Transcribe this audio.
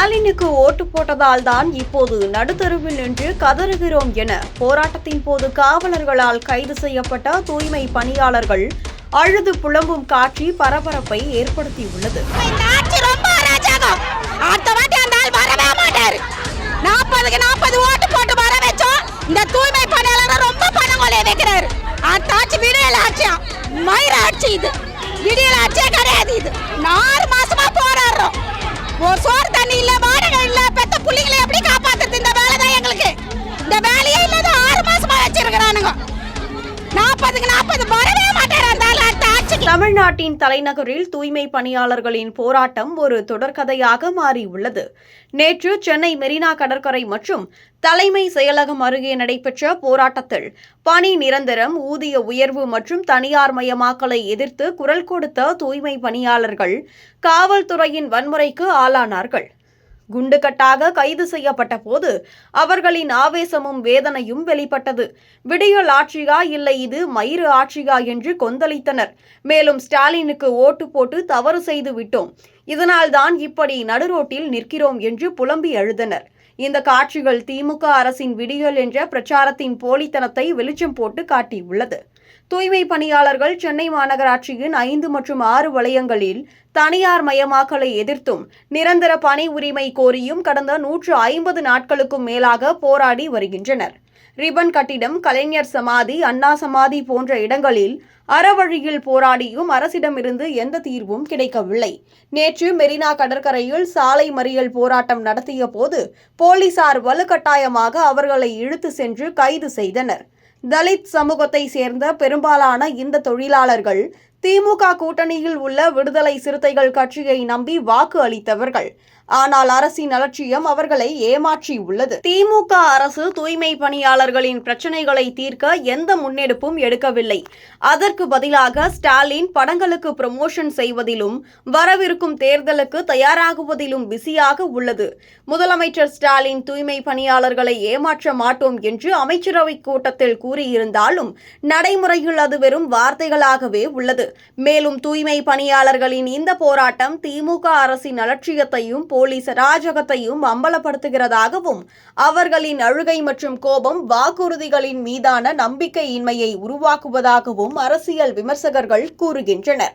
ஸ்டாலினுக்கு ஓட்டு போட்டதால் தான் இப்போது நடுத்தருவில் நின்று கதறுகிறோம் என போராட்டத்தின் போது காவலர்களால் கைது செய்யப்பட்ட தூய்மை பணியாளர்கள் அழுது புலம்பும் காட்சி பரபரப்பை ஏற்படுத்தியுள்ளது. மாட்டாரு. நாற்பதுக்கு நாற்பது ஓட்டு போட்டு வர வச்சோம். இந்த தூய்மை பணியாளர் ரொம்ப பணம் கொலைய வைக்கிறாரு. அடுத்த ஆட்சி விடியல் ஆட்சியா? மயிர ஆட்சி இது. விடியல் ஆட்சியே கிடையாது இது. நாலு ஒரு சோறு தண்ணி இல்ல தமிழ்நாட்டின் தலைநகரில் தூய்மை பணியாளர்களின் போராட்டம் ஒரு தொடர்கதையாக மாறியுள்ளது. நேற்று சென்னை மெரினா கடற்கரை மற்றும் தலைமை செயலகம் அருகே நடைபெற்ற போராட்டத்தில் பணி நிரந்தரம் ஊதிய உயர்வு மற்றும் தனியார் மயமாக்கலை எதிர்த்து குரல் கொடுத்த தூய்மை பணியாளர்கள் காவல்துறையின் வன்முறைக்கு ஆளானார்கள். குண்டுகட்டாக கைது செய்யப்பட்ட போது அவர்களின் ஆவேசமும் வேதனையும் வெளிப்பட்டது. விடியல் ஆட்சியா இல்லை இது மயிறு ஆட்சியா என்று கொந்தளித்தனர். மேலும் ஸ்டாலினுக்கு ஓட்டு போட்டு தவறு செய்து விட்டோம். இதனால்தான் இப்படி நடுரோட்டில் நிற்கிறோம் என்று புலம்பி அழுதனர் இந்த காட்சிகள் திமுக அரசின் விடியல் என்ற பிரச்சாரத்தின் போலித்தனத்தை வெளிச்சம் போட்டு காட்டியுள்ளது. தூய்மை பணியாளர்கள் சென்னை மாநகராட்சியின் ஐந்து மற்றும் ஆறு வளையங்களில் தனியார் மயமாக்கலை எதிர்த்தும் நிரந்தர பணி உரிமை கோரியும் கடந்த நூற்று ஐம்பது நாட்களுக்கும் மேலாக போராடி வருகின்றனர். ரிபன் கட்டிடம் கலைஞர் சமாதி அண்ணா சமாதி போன்ற இடங்களில் அறவழியில் போராடியும் அரசிடமிருந்து எந்த தீர்வும் கிடைக்கவில்லை. நேற்று மெரினா கடற்கரையில் சாலை மறியல் போராட்டம் நடத்திய போது போலீசார் வலுக்கட்டாயமாக அவர்களை இழுத்து சென்று கைது செய்தனர். தலித் சமூகத்தை சேர்ந்த பெரும்பாலான இந்த தொழிலாளர்கள் திமுக கூட்டணியில் உள்ள விடுதலை சிறுத்தைகள் கட்சியை நம்பி வாக்கு அளித்தவர்கள். ஆனால் அரசின் அலட்சியம் அவர்களை ஏமாற்றியுள்ளது. திமுக அரசு தூய்மை பணியாளர்களின் பிரச்சனைகளை தீர்க்க எந்த முன்னெடுப்பும் எடுக்கவில்லை. அதற்கு பதிலாக ஸ்டாலின் படங்களுக்கு ப்ரமோஷன் செய்வதிலும் வரவிருக்கும் தேர்தலுக்கு தயாராகுவதிலும் பிஸியாக உள்ளது. முதலமைச்சர் ஸ்டாலின் தூய்மை பணியாளர்களை ஏமாற்ற மாட்டோம் என்று அமைச்சரவை கூட்டத்தில் கூறியிருந்தாலும் நடைமுறையில் அது வெறும் வார்த்தைகளாகவே உள்ளது. மேலும் தூய்மை பணியாளர்களின் இந்த போராட்டம் திமுக அரசின் அலட்சியத்தையும் போலீஸ் அராஜகத்தையும் அம்பலப்படுத்துகிறதாகவும் அவர்களின் அழுகை மற்றும் கோபம் வாக்குறுதிகளின் மீதான நம்பிக்கையின்மையை உருவாக்குவதாகவும் அரசியல் விமர்சகர்கள் கூறுகின்றனர்.